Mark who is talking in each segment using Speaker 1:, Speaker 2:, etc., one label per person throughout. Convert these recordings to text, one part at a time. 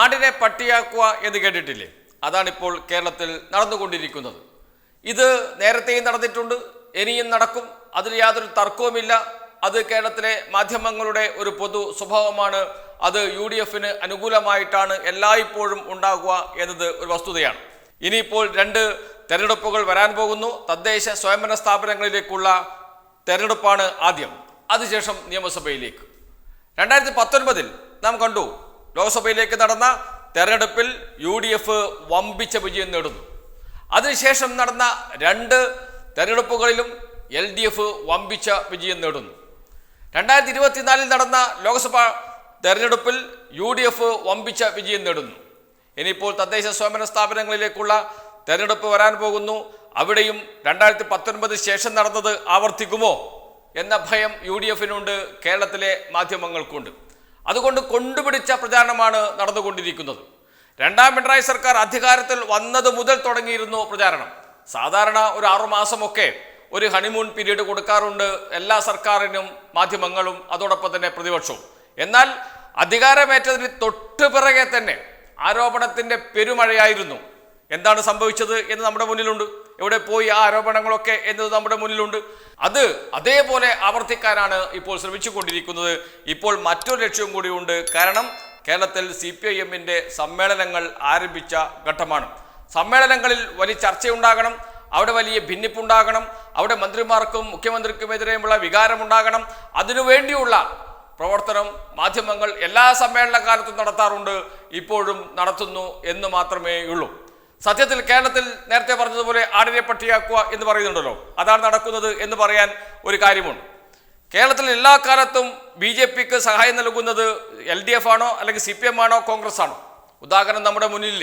Speaker 1: ആടിനെ പട്ടിയാക്കുക എന്ന് കേട്ടിട്ടില്ലേ അതാണിപ്പോൾ കേരളത്തിൽ നടന്നുകൊണ്ടിരിക്കുന്നത് ഇത് നേരത്തെയും നടന്നിട്ടുണ്ട് ഇനിയും നടക്കും അതിൽ യാതൊരു തർക്കവുമില്ല അത് കേരളത്തിലെ മാധ്യമങ്ങളുടെ ഒരു പൊതു സ്വഭാവമാണ് അത് യു ഡി എഫിന് അനുകൂലമായിട്ടാണ് എല്ലായ്പ്പോഴും ഉണ്ടാകുക എന്നത് ഒരു വസ്തുതയാണ് ഇനിയിപ്പോൾ രണ്ട് തെരഞ്ഞെടുപ്പുകൾ വരാൻ പോകുന്നു തദ്ദേശ സ്വയംഭരണ സ്ഥാപനങ്ങളിലേക്കുള്ള തെരഞ്ഞെടുപ്പാണ് ആദ്യം അതിനുശേഷം നിയമസഭയിലേക്ക് രണ്ടായിരത്തി പത്തൊൻപതിൽ നാം കണ്ടു ലോക്സഭയിലേക്ക് നടന്ന തെരഞ്ഞെടുപ്പിൽ യു ഡി എഫ് വമ്പിച്ച വിജയം നേടുന്നു അതിനുശേഷം നടന്ന രണ്ട് തെരഞ്ഞെടുപ്പുകളിലും എൽ ഡി എഫ് വമ്പിച്ച വിജയം നേടുന്നു രണ്ടായിരത്തി ഇരുപത്തിനാലിൽ നടന്ന ലോക്സഭാ തെരഞ്ഞെടുപ്പിൽ യു ഡി എഫ് വമ്പിച്ച വിജയം നേടുന്നു ഇനിയിപ്പോൾ തദ്ദേശ സ്വയംഭരണ സ്ഥാപനങ്ങളിലേക്കുള്ള തെരഞ്ഞെടുപ്പ് വരാൻ പോകുന്നു അവിടെയും രണ്ടായിരത്തി പത്തൊൻപത് ശേഷം നടന്നത് ആവർത്തിക്കുമോ എന്ന ഭയം യു ഡി എഫിനുണ്ട് കേരളത്തിലെ മാധ്യമങ്ങൾക്കുണ്ട് അതുകൊണ്ട് കൊണ്ടുപിടിച്ച പ്രചാരണമാണ് നടന്നുകൊണ്ടിരിക്കുന്നത് രണ്ടാം പിണറായി സർക്കാർ അധികാരത്തിൽ വന്നത് മുതൽ തുടങ്ങിയിരുന്നു പ്രചാരണം സാധാരണ ഒരു ആറുമാസമൊക്കെ ഒരു ഹണിമൂൺ പീരീഡ് കൊടുക്കാറുണ്ട് എല്ലാ സർക്കാരിനും മാധ്യമങ്ങളും അതോടൊപ്പം തന്നെ പ്രതിപക്ഷവും എന്നാൽ അധികാരമേറ്റതിന് തൊട്ടുപിറകെ പിറകെ തന്നെ ആരോപണത്തിൻ്റെ പെരുമഴയായിരുന്നു എന്താണ് സംഭവിച്ചത് എന്ന് നമ്മുടെ മുന്നിലുണ്ട് എവിടെ പോയി ആ ആരോപണങ്ങളൊക്കെ എന്നത് നമ്മുടെ മുന്നിലുണ്ട് അത് അതേപോലെ ആവർത്തിക്കാനാണ് ഇപ്പോൾ ശ്രമിച്ചുകൊണ്ടിരിക്കുന്നത് ഇപ്പോൾ മറ്റൊരു ലക്ഷ്യം കൂടിയുണ്ട് കാരണം കേരളത്തിൽ സി പി ഐ എമ്മിൻ്റെ സമ്മേളനങ്ങൾ ആരംഭിച്ച ഘട്ടമാണ് സമ്മേളനങ്ങളിൽ വലിയ ചർച്ചയുണ്ടാകണം അവിടെ വലിയ ഭിന്നിപ്പുണ്ടാകണം അവിടെ മന്ത്രിമാർക്കും മുഖ്യമന്ത്രിക്കുമെതിരെയുമുള്ള വികാരമുണ്ടാകണം അതിനുവേണ്ടിയുള്ള പ്രവർത്തനം മാധ്യമങ്ങൾ എല്ലാ സമ്മേളന കാലത്തും നടത്താറുണ്ട് ഇപ്പോഴും നടത്തുന്നു എന്ന് മാത്രമേ ഉള്ളൂ സത്യത്തിൽ കേരളത്തിൽ നേരത്തെ പറഞ്ഞതുപോലെ ആടിനെ പട്ടിയാക്കുക എന്ന് പറയുന്നുണ്ടല്ലോ അതാണ് നടക്കുന്നത് എന്ന് പറയാൻ ഒരു കാര്യമുണ്ട് കേരളത്തിൽ എല്ലാ കാലത്തും ബി ജെ പിക്ക് സഹായം നൽകുന്നത് എൽ ഡി എഫ് ആണോ അല്ലെങ്കിൽ സി പി എം ആണോ കോൺഗ്രസ് ആണോ ഉദാഹരണം നമ്മുടെ മുന്നിൽ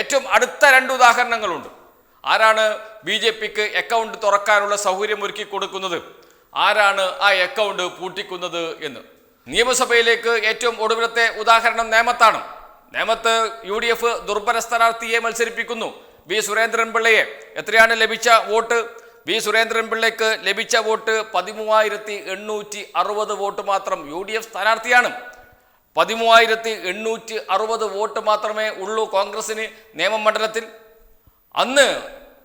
Speaker 1: ഏറ്റവും അടുത്ത രണ്ട് ഉദാഹരണങ്ങളുണ്ട് ആരാണ് ബി ജെ പിക്ക് അക്കൗണ്ട് തുറക്കാനുള്ള സൗകര്യം ഒരുക്കി കൊടുക്കുന്നത് ആരാണ് ആ അക്കൗണ്ട് പൂട്ടിക്കുന്നത് എന്ന് നിയമസഭയിലേക്ക് ഏറ്റവും ഒടുവിലത്തെ ഉദാഹരണം നേമത്താണ് നേമത്ത് യു ഡി എഫ് ദുർബല സ്ഥാനാർത്ഥിയെ മത്സരിപ്പിക്കുന്നു വി സുരേന്ദ്രൻപിള്ളയെ എത്രയാണ് ലഭിച്ച വോട്ട് വി സുരേന്ദ്രൻപിള്ളയ്ക്ക് ലഭിച്ച വോട്ട് പതിമൂവായിരത്തി എണ്ണൂറ്റി അറുപത് വോട്ട് മാത്രം യു ഡി എഫ് സ്ഥാനാർത്ഥിയാണ് പതിമൂവായിരത്തി എണ്ണൂറ്റി അറുപത് വോട്ട് മാത്രമേ ഉള്ളൂ കോൺഗ്രസിന് മണ്ഡലത്തിൽ അന്ന്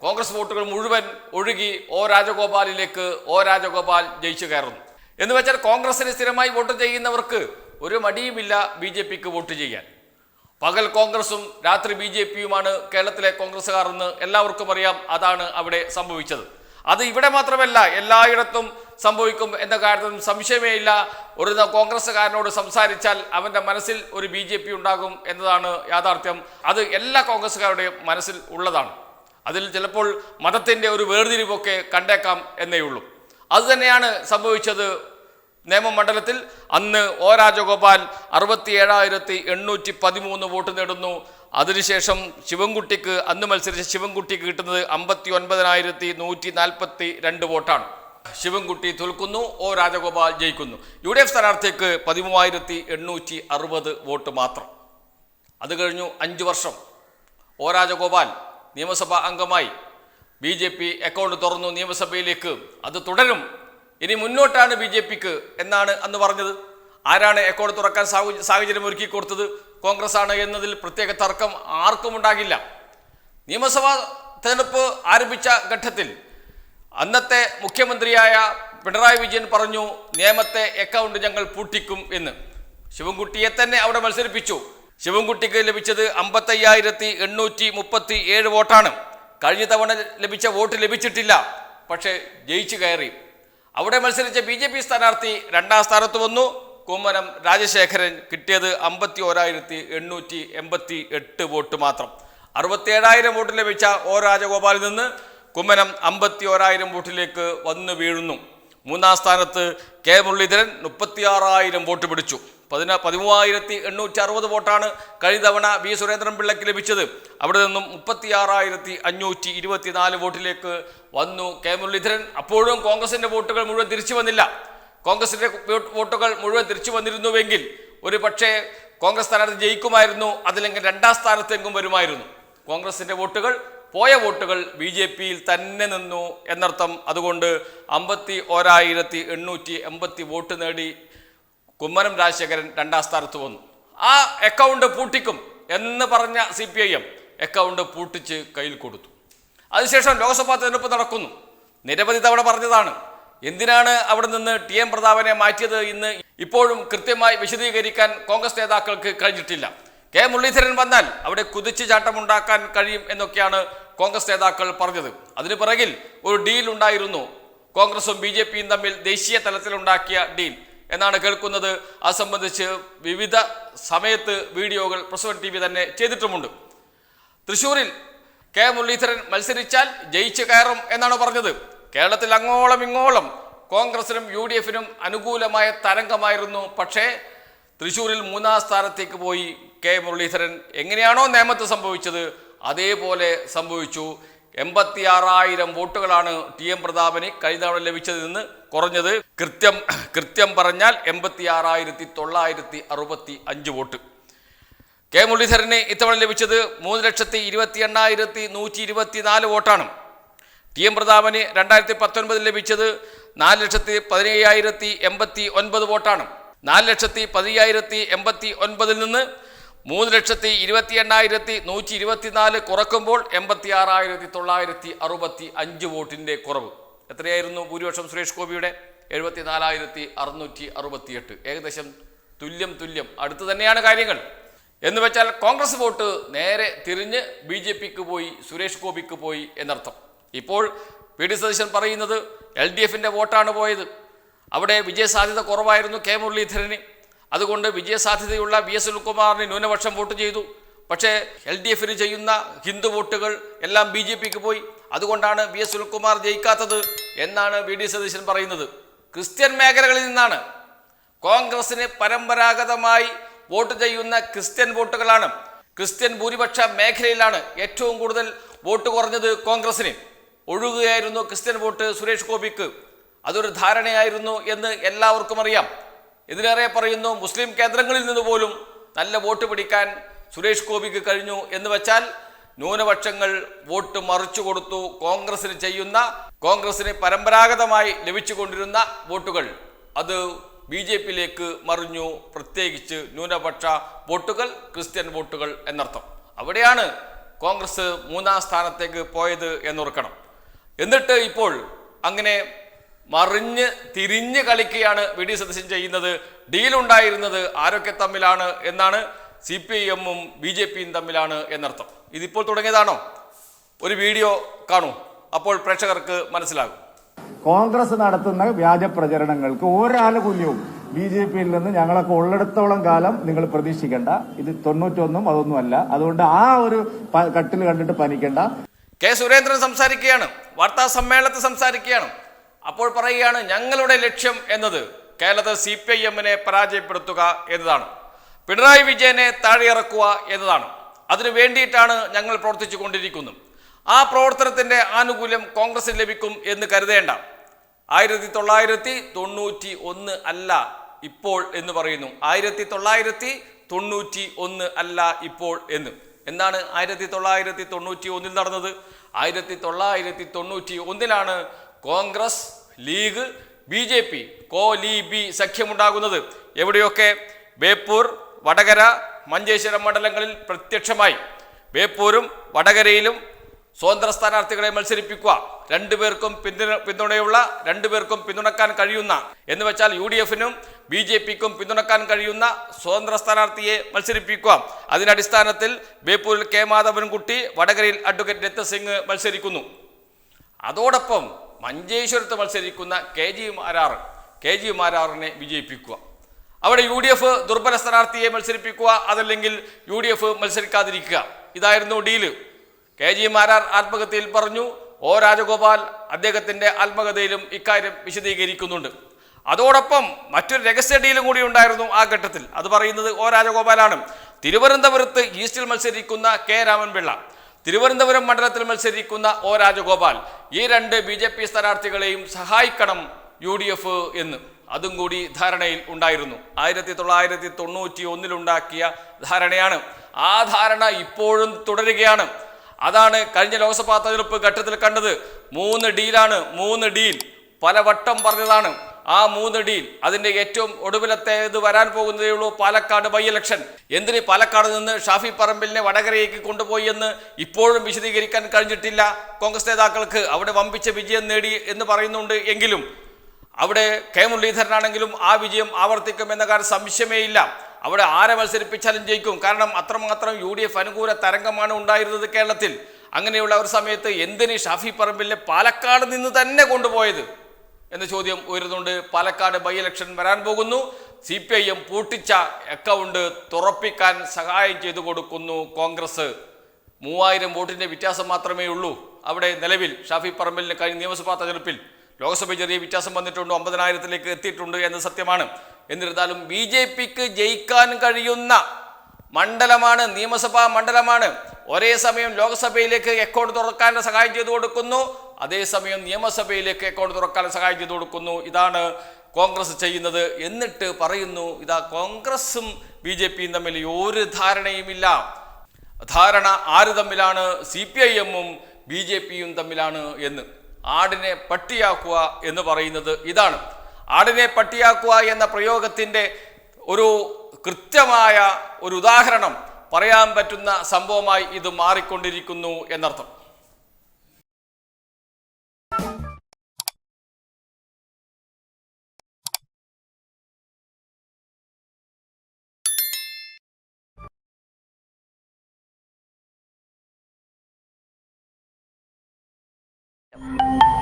Speaker 1: കോൺഗ്രസ് വോട്ടുകൾ മുഴുവൻ ഒഴുകി ഒ രാജഗോപാലിലേക്ക് ഒ രാജഗോപാൽ ജയിച്ചു കയറുന്നു എന്ന് വെച്ചാൽ കോൺഗ്രസിന് സ്ഥിരമായി വോട്ട് ചെയ്യുന്നവർക്ക് ഒരു മടിയുമില്ല ബി ജെ പിക്ക് വോട്ട് ചെയ്യാൻ പകൽ കോൺഗ്രസും രാത്രി ബി ജെ പിയുമാണ് കേരളത്തിലെ കോൺഗ്രസ്സുകാർ എന്ന് എല്ലാവർക്കും അറിയാം അതാണ് അവിടെ സംഭവിച്ചത് അത് ഇവിടെ മാത്രമല്ല എല്ലായിടത്തും സംഭവിക്കും എന്ന കാര്യത്തിലും സംശയമേ ഇല്ല ഒരു കോൺഗ്രസ്സുകാരനോട് സംസാരിച്ചാൽ അവൻ്റെ മനസ്സിൽ ഒരു ബി ജെ പി ഉണ്ടാകും എന്നതാണ് യാഥാർത്ഥ്യം അത് എല്ലാ കോൺഗ്രസ്സുകാരുടെയും മനസ്സിൽ ഉള്ളതാണ് അതിൽ ചിലപ്പോൾ മതത്തിൻ്റെ ഒരു വേർതിരിവൊക്കെ കണ്ടേക്കാം എന്നേ ഉള്ളൂ അതുതന്നെയാണ് സംഭവിച്ചത് നിയമമണ്ഡലത്തിൽ അന്ന് ഒ രാജഗോപാൽ അറുപത്തിയേഴായിരത്തി എണ്ണൂറ്റി പതിമൂന്ന് വോട്ട് നേടുന്നു അതിനുശേഷം ശിവൻകുട്ടിക്ക് അന്ന് മത്സരിച്ച ശിവൻകുട്ടിക്ക് കിട്ടുന്നത് അമ്പത്തി ഒൻപതിനായിരത്തി നൂറ്റി നാൽപ്പത്തി രണ്ട് വോട്ടാണ് ശിവൻകുട്ടി തോൽക്കുന്നു ഒ രാജഗോപാൽ ജയിക്കുന്നു യു ഡി എഫ് സ്ഥാനാർത്ഥിക്ക് പതിമൂവായിരത്തി എണ്ണൂറ്റി അറുപത് വോട്ട് മാത്രം അത് കഴിഞ്ഞു അഞ്ച് വർഷം ഒ രാജഗോപാൽ നിയമസഭാ അംഗമായി ബി ജെ പി അക്കൗണ്ട് തുറന്നു നിയമസഭയിലേക്ക് അത് തുടരും ഇനി മുന്നോട്ടാണ് ബി ജെ പിക്ക് എന്നാണ് അന്ന് പറഞ്ഞത് ആരാണ് എക്കോട് തുറക്കാൻ സാഹചര്യം ഒരുക്കി കൊടുത്തത് കോൺഗ്രസ് ആണ് എന്നതിൽ പ്രത്യേക തർക്കം ആർക്കും ഉണ്ടാകില്ല നിയമസഭാ തെരഞ്ഞെടുപ്പ് ആരംഭിച്ച ഘട്ടത്തിൽ അന്നത്തെ മുഖ്യമന്ത്രിയായ പിണറായി വിജയൻ പറഞ്ഞു നിയമത്തെ അക്കൗണ്ട് ഞങ്ങൾ പൂട്ടിക്കും എന്ന് ശിവൻകുട്ടിയെ തന്നെ അവിടെ മത്സരിപ്പിച്ചു ശിവൻകുട്ടിക്ക് ലഭിച്ചത് അമ്പത്തയ്യായിരത്തി എണ്ണൂറ്റി മുപ്പത്തി ഏഴ് വോട്ടാണ് കഴിഞ്ഞ തവണ ലഭിച്ച വോട്ട് ലഭിച്ചിട്ടില്ല പക്ഷേ ജയിച്ചു കയറി അവിടെ മത്സരിച്ച ബി ജെ പി സ്ഥാനാർത്ഥി രണ്ടാം സ്ഥാനത്ത് വന്നു കുമ്മനം രാജശേഖരൻ കിട്ടിയത് അമ്പത്തി ഓരായിരത്തി എണ്ണൂറ്റി എൺപത്തി എട്ട് വോട്ട് മാത്രം അറുപത്തിയേഴായിരം വോട്ട് ലഭിച്ച ഒ രാജഗോപാലിൽ നിന്ന് കുമ്മനം അമ്പത്തി ഓരായിരം വോട്ടിലേക്ക് വന്നു വീഴുന്നു മൂന്നാം സ്ഥാനത്ത് കെ മുരളീധരൻ ആറായിരം വോട്ട് പിടിച്ചു പതിന പതിമൂവായിരത്തി എണ്ണൂറ്റി അറുപത് വോട്ടാണ് കഴിഞ്ഞ തവണ വി സുരേന്ദ്രൻ പിള്ളയ്ക്ക് ലഭിച്ചത് അവിടെ നിന്നും മുപ്പത്തിയാറായിരത്തി അഞ്ഞൂറ്റി ഇരുപത്തിനാല് വോട്ടിലേക്ക് വന്നു കെ മുരളീധരൻ അപ്പോഴും കോൺഗ്രസിൻ്റെ വോട്ടുകൾ മുഴുവൻ തിരിച്ചു വന്നില്ല കോൺഗ്രസിൻ്റെ വോട്ടുകൾ മുഴുവൻ തിരിച്ചു വന്നിരുന്നുവെങ്കിൽ ഒരു പക്ഷേ കോൺഗ്രസ് സ്ഥാനാർത്ഥി ജയിക്കുമായിരുന്നു അതില്ലെങ്കിൽ രണ്ടാം സ്ഥാനത്തെങ്കും വരുമായിരുന്നു കോൺഗ്രസിൻ്റെ വോട്ടുകൾ പോയ വോട്ടുകൾ ബി ജെ പിയിൽ തന്നെ നിന്നു എന്നർത്ഥം അതുകൊണ്ട് അമ്പത്തി ഓരായിരത്തി എണ്ണൂറ്റി എൺപത്തി വോട്ട് നേടി കുമ്മനം രാജശേഖരൻ രണ്ടാം സ്ഥാനത്ത് വന്നു ആ അക്കൗണ്ട് പൂട്ടിക്കും എന്ന് പറഞ്ഞ C P I M account പൂട്ടിച്ച് കയ്യിൽ കൊടുത്തു അതിനുശേഷം ലോക്സഭാ തെരഞ്ഞെടുപ്പ് നടക്കുന്നു നിരവധി തവണ പറഞ്ഞതാണ് എന്തിനാണ് അവിടെ നിന്ന് ടി എം പ്രതാപനെ മാറ്റിയത് ഇന്ന് ഇപ്പോഴും കൃത്യമായി വിശദീകരിക്കാൻ കോൺഗ്രസ് നേതാക്കൾക്ക് കഴിഞ്ഞിട്ടില്ല കെ മുരളീധരൻ വന്നാൽ അവിടെ കുതിച്ചു ചാട്ടമുണ്ടാക്കാൻ കഴിയും എന്നൊക്കെയാണ് കോൺഗ്രസ് നേതാക്കൾ പറഞ്ഞത് അതിനു പിറകിൽ ഒരു ഡീൽ ഉണ്ടായിരുന്നു കോൺഗ്രസും ബി തമ്മിൽ ദേശീയ തലത്തിലുണ്ടാക്കിയ ഡീൽ എന്നാണ് കേൾക്കുന്നത് അത് സംബന്ധിച്ച് വിവിധ സമയത്ത് വീഡിയോകൾ പ്രസവൻ ടി വി തന്നെ ചെയ്തിട്ടുമുണ്ട് തൃശൂരിൽ കെ മുരളീധരൻ മത്സരിച്ചാൽ ജയിച്ചു കയറും എന്നാണ് പറഞ്ഞത് കേരളത്തിൽ അങ്ങോളം ഇങ്ങോളം കോൺഗ്രസിനും യു ഡി എഫിനും അനുകൂലമായ തരംഗമായിരുന്നു പക്ഷേ തൃശൂരിൽ മൂന്നാം സ്ഥാനത്തേക്ക് പോയി കെ മുരളീധരൻ എങ്ങനെയാണോ നേമത്ത് സംഭവിച്ചത് അതേപോലെ സംഭവിച്ചു എൺപത്തിയാറായിരം വോട്ടുകളാണ് ടി എം പ്രതാപന് കഴിഞ്ഞ തവണ ലഭിച്ചതിൽ നിന്ന് കുറഞ്ഞത് കൃത്യം കൃത്യം പറഞ്ഞാൽ എൺപത്തിയാറായിരത്തി തൊള്ളായിരത്തി അറുപത്തി അഞ്ച് വോട്ട് കെ മുരളീധരന് ഇത്തവണ ലഭിച്ചത് മൂന്ന് ലക്ഷത്തി ഇരുപത്തി എണ്ണായിരത്തി നൂറ്റി ഇരുപത്തി നാല് വോട്ടാണ് ടി എം പ്രതാപന് രണ്ടായിരത്തി പത്തൊൻപതിൽ ലഭിച്ചത് നാല് ലക്ഷത്തി പതിനയ്യായിരത്തി എൺപത്തി ഒൻപത് വോട്ടാണ് നാല് ലക്ഷത്തി പതിനയ്യായിരത്തി എൺപത്തി ഒൻപതിൽ നിന്ന് മൂന്ന് ലക്ഷത്തി ഇരുപത്തി എണ്ണായിരത്തി നൂറ്റി ഇരുപത്തിനാല് കുറക്കുമ്പോൾ എൺപത്തി ആറായിരത്തി തൊള്ളായിരത്തി അറുപത്തി അഞ്ച് വോട്ടിൻ്റെ കുറവ് എത്രയായിരുന്നു ഭൂരിപക്ഷം സുരേഷ് ഗോപിയുടെ എഴുപത്തി നാലായിരത്തി അറുന്നൂറ്റി അറുപത്തിയെട്ട് ഏകദേശം തുല്യം തുല്യം അടുത്ത് തന്നെയാണ് കാര്യങ്ങൾ എന്ന് വെച്ചാൽ കോൺഗ്രസ് വോട്ട് നേരെ തിരിഞ്ഞ് ബി ജെ പിക്ക് പോയി സുരേഷ് ഗോപിക്ക് പോയി എന്നർത്ഥം ഇപ്പോൾ പി ഡി സതീശൻ പറയുന്നത് എൽ ഡി എഫിൻ്റെ വോട്ടാണ് പോയത് അവിടെ വിജയസാധ്യത കുറവായിരുന്നു കെ മുരളീധരന് അതുകൊണ്ട് വിജയസാധ്യതയുള്ള വി എസ് സുനിൽകുമാറിന് ന്യൂനപക്ഷം വോട്ട് ചെയ്തു പക്ഷേ എൽ ഡി എഫിന് ചെയ്യുന്ന ഹിന്ദു വോട്ടുകൾ എല്ലാം ബി ജെ പിക്ക് പോയി അതുകൊണ്ടാണ് വി എസ് സുനിൽകുമാർ ജയിക്കാത്തത് എന്നാണ് വി ഡി സതീശൻ പറയുന്നത് ക്രിസ്ത്യൻ മേഖലകളിൽ നിന്നാണ് കോൺഗ്രസിന് പരമ്പരാഗതമായി വോട്ട് ചെയ്യുന്ന ക്രിസ്ത്യൻ വോട്ടുകളാണ് ക്രിസ്ത്യൻ ഭൂരിപക്ഷ മേഖലയിലാണ് ഏറ്റവും കൂടുതൽ വോട്ട് കുറഞ്ഞത് കോൺഗ്രസിന് ഒഴുകുകയായിരുന്നു ക്രിസ്ത്യൻ വോട്ട് സുരേഷ് ഗോപിക്ക് അതൊരു ധാരണയായിരുന്നു എന്ന് എല്ലാവർക്കും അറിയാം ഇതിലേറെ പറയുന്നു മുസ്ലിം കേന്ദ്രങ്ങളിൽ നിന്ന് പോലും നല്ല വോട്ട് പിടിക്കാൻ സുരേഷ് ഗോപിക്ക് കഴിഞ്ഞു എന്ന് വെച്ചാൽ ന്യൂനപക്ഷങ്ങൾ വോട്ട് മറിച്ചു കൊടുത്തു കോൺഗ്രസിന് ചെയ്യുന്ന കോൺഗ്രസിന് പരമ്പരാഗതമായി കൊണ്ടിരുന്ന വോട്ടുകൾ അത് ബി ജെ പിയിലേക്ക് മറിഞ്ഞു പ്രത്യേകിച്ച് ന്യൂനപക്ഷ വോട്ടുകൾ ക്രിസ്ത്യൻ വോട്ടുകൾ എന്നർത്ഥം അവിടെയാണ് കോൺഗ്രസ് മൂന്നാം സ്ഥാനത്തേക്ക് പോയത് എന്നോർക്കണം എന്നിട്ട് ഇപ്പോൾ അങ്ങനെ മറിഞ്ഞ് തിരിഞ്ഞ് കളിക്കുകയാണ് വി ഡി സതീശൻ ചെയ്യുന്നത് ഡീലുണ്ടായിരുന്നത് ആരൊക്കെ തമ്മിലാണ് എന്നാണ് സി പി ഐ എമ്മും ബി ജെ പിയും തമ്മിലാണ് എന്നർത്ഥം ഇതിപ്പോൾ തുടങ്ങിയതാണോ ഒരു വീഡിയോ കാണൂ അപ്പോൾ പ്രേക്ഷകർക്ക് മനസ്സിലാകും
Speaker 2: കോൺഗ്രസ് നടത്തുന്ന വ്യാജ പ്രചരണങ്ങൾക്ക് ഒരാനുകൂല്യവും ബി ജെ പിയിൽ നിന്ന് ഞങ്ങളൊക്കെ ഉള്ളിടത്തോളം കാലം നിങ്ങൾ പ്രതീക്ഷിക്കേണ്ട ഇത് തൊണ്ണൂറ്റൊന്നും അതൊന്നുമല്ല അതുകൊണ്ട് ആ ഒരു കട്ടിൽ കണ്ടിട്ട് പനിക്കേണ്ട
Speaker 1: കെ സുരേന്ദ്രൻ സംസാരിക്കുകയാണ് വാർത്താ സമ്മേളനത്തിൽ സംസാരിക്കുകയാണ് അപ്പോൾ പറയുകയാണ് ഞങ്ങളുടെ ലക്ഷ്യം എന്നത് കേരളത്തിൽ സി പി ഐ എമ്മിനെ പരാജയപ്പെടുത്തുക എന്നതാണ് പിണറായി വിജയനെ താഴെയിറക്കുക എന്നതാണ് അതിനു വേണ്ടിയിട്ടാണ് ഞങ്ങൾ പ്രവർത്തിച്ചു കൊണ്ടിരിക്കുന്നത് ആ പ്രവർത്തനത്തിൻ്റെ ആനുകൂല്യം കോൺഗ്രസിന് ലഭിക്കും എന്ന് കരുതേണ്ട ആയിരത്തി തൊള്ളായിരത്തി തൊണ്ണൂറ്റി ഒന്ന് അല്ല ഇപ്പോൾ എന്ന് പറയുന്നു ആയിരത്തി തൊള്ളായിരത്തി തൊണ്ണൂറ്റി ഒന്ന് അല്ല ഇപ്പോൾ എന്ന് എന്താണ് ആയിരത്തി തൊള്ളായിരത്തി തൊണ്ണൂറ്റി ഒന്നിൽ നടന്നത് ആയിരത്തി തൊള്ളായിരത്തി തൊണ്ണൂറ്റി ഒന്നിലാണ് Congress League B J P കോ ലീ ബി സഖ്യമുണ്ടാകുന്നത് എവിടെയൊക്കെ ബേപ്പൂർ വടകര മഞ്ചേശ്വരം മണ്ഡലങ്ങളിൽ പ്രത്യക്ഷമായി ബേപ്പൂരും വടകരയിലും സ്വതന്ത്ര സ്ഥാനാർത്ഥികളെ മത്സരിപ്പിക്കുക രണ്ടുപേർക്കും പിന്തുണ പിന്തുണയുള്ള രണ്ടുപേർക്കും പിന്തുണക്കാൻ കഴിയുന്ന എന്ന് വെച്ചാൽ യു ഡി എഫിനും ബി ജെ പിക്കും പിന്തുണക്കാൻ കഴിയുന്ന സ്വതന്ത്ര സ്ഥാനാർത്ഥിയെ മത്സരിപ്പിക്കുക അതിൻ്റെ അടിസ്ഥാനത്തിൽ ബേപ്പൂരിൽ കെ മാധവൻകുട്ടി വടകരയിൽ അഡ്വക്കേറ്റ് രത്തസിംഗ് മത്സരിക്കുന്നു അതോടൊപ്പം മഞ്ചേശ്വരത്ത് മത്സരിക്കുന്ന K G Marar K G മാരാറിനെ വിജയിപ്പിക്കുക അവിടെ യു ഡി എഫ് ദുർബല സ്ഥാനാർത്ഥിയെ മത്സരിപ്പിക്കുക അതല്ലെങ്കിൽ യു ഡി എഫ് മത്സരിക്കാതിരിക്കുക ഇതായിരുന്നു ഡീല് കെ ജി മാരാർ ആത്മഹത്യയിൽ പറഞ്ഞു ഒ രാജഗോപാൽ അദ്ദേഹത്തിൻ്റെ ആത്മകഥയിലും ഇക്കാര്യം വിശദീകരിക്കുന്നുണ്ട് അതോടൊപ്പം മറ്റൊരു രഹസ്യ ഡീലും കൂടി ഉണ്ടായിരുന്നു ആ ഘട്ടത്തിൽ അത് പറയുന്നത് ഒ രാജഗോപാലാണ് തിരുവനന്തപുരത്ത് ഈസ്റ്റിൽ മത്സരിക്കുന്ന കെ രാമൻപിള്ള തിരുവനന്തപുരം മണ്ഡലത്തിൽ മത്സരിക്കുന്ന ഒ രാജഗോപാൽ ഈ രണ്ട് ബി ജെ പി സ്ഥാനാർത്ഥികളെയും സഹായിക്കണം യു ഡി എഫ് എന്ന് അതും കൂടി ധാരണയിൽ ഉണ്ടായിരുന്നു ആയിരത്തി തൊള്ളായിരത്തി തൊണ്ണൂറ്റി ഒന്നിലുണ്ടാക്കിയ ധാരണയാണ് ആ ധാരണ ഇപ്പോഴും തുടരുകയാണ് അതാണ് കഴിഞ്ഞ ലോക്സഭാ തെരഞ്ഞെടുപ്പ് ഘട്ടത്തിൽ കണ്ടത് മൂന്ന് ഡീലാണ് മൂന്ന് ഡീൽ പലവട്ടം പറഞ്ഞതാണ് ആ മൂന്നടിയിൽ അതിന്റെ ഏറ്റവും ഒടുവിലത്തെ ഇത് വരാൻ പോകുന്നതേ ഉള്ളൂ പാലക്കാട് ബൈ ഇലക്ഷൻ എന്തിന് പാലക്കാട് നിന്ന് ഷാഫി പറമ്പിലിനെ വടകരയേക്ക് കൊണ്ടുപോയി എന്ന് ഇപ്പോഴും വിശദീകരിക്കാൻ കഴിഞ്ഞിട്ടില്ല കോൺഗ്രസ് നേതാക്കൾക്ക് അവിടെ വമ്പിച്ച വിജയം നേടി എന്ന് പറയുന്നുണ്ട് എങ്കിലും അവിടെ കെ മുരളീധരനാണെങ്കിലും ആ വിജയം ആവർത്തിക്കുമെന്ന കാര്യം ഇല്ല അവിടെ ആരെ മത്സരിപ്പിച്ചാലും ജയിക്കും കാരണം അത്രമാത്രം യു ഡി എഫ് അനുകൂല തരംഗമാണ് ഉണ്ടായിരുന്നത് കേരളത്തിൽ അങ്ങനെയുള്ള ഒരു സമയത്ത് എന്തിന് ഷാഫി പറമ്പിലെ പാലക്കാട് നിന്ന് തന്നെ കൊണ്ടുപോയത് എന്ന ചോദ്യം ഉയരുന്നുണ്ട് പാലക്കാട് ബൈ ഇലക്ഷൻ വരാൻ പോകുന്നു സി പി ഐ എം പൂട്ടിച്ച അക്കൗണ്ട് തുറപ്പിക്കാൻ സഹായം ചെയ്തു കൊടുക്കുന്നു കോൺഗ്രസ് മൂവായിരം വോട്ടിൻ്റെ വ്യത്യാസം മാത്രമേ ഉള്ളൂ അവിടെ നിലവിൽ ഷാഫി പറമ്പലിന് കഴിഞ്ഞ നിയമസഭാ തെരഞ്ഞെടുപ്പിൽ ലോക്സഭയിൽ ചെറിയ വ്യത്യാസം വന്നിട്ടുണ്ട് ഒമ്പതിനായിരത്തിലേക്ക് എത്തിയിട്ടുണ്ട് എന്ന സത്യമാണ് എന്നിരുന്നാലും ബി ജെ പിക്ക് ജയിക്കാൻ കഴിയുന്ന മണ്ഡലമാണ് നിയമസഭാ മണ്ഡലമാണ് ഒരേ സമയം ലോക്സഭയിലേക്ക് അക്കൗണ്ട് തുറക്കാൻ സഹായം ചെയ്തു കൊടുക്കുന്നു അതേസമയം നിയമസഭയിലേക്ക് അക്കൗണ്ട് തുറക്കാൻ സഹായം ചെയ്തു കൊടുക്കുന്നു ഇതാണ് കോൺഗ്രസ് ചെയ്യുന്നത് എന്നിട്ട് പറയുന്നു ഇതാ കോൺഗ്രസും ബി ജെ പിയും തമ്മിൽ ഒരു ധാരണയുമില്ല ധാരണ ആര് തമ്മിലാണ് സി പി ഐ എമ്മും ബി ജെ പിയും തമ്മിലാണ് എന്ന് ആടിനെ പട്ടിയാക്കുക എന്ന് പറയുന്നത് ഇതാണ് ആടിനെ പട്ടിയാക്കുക എന്ന പ്രയോഗത്തിൻ്റെ ഒരു കൃത്യമായ ഒരു ഉദാഹരണം പറയാൻ പറ്റുന്ന സംഭവമായി ഇത് മാറിക്കൊണ്ടിരിക്കുന്നു എന്നർത്ഥം Thank you.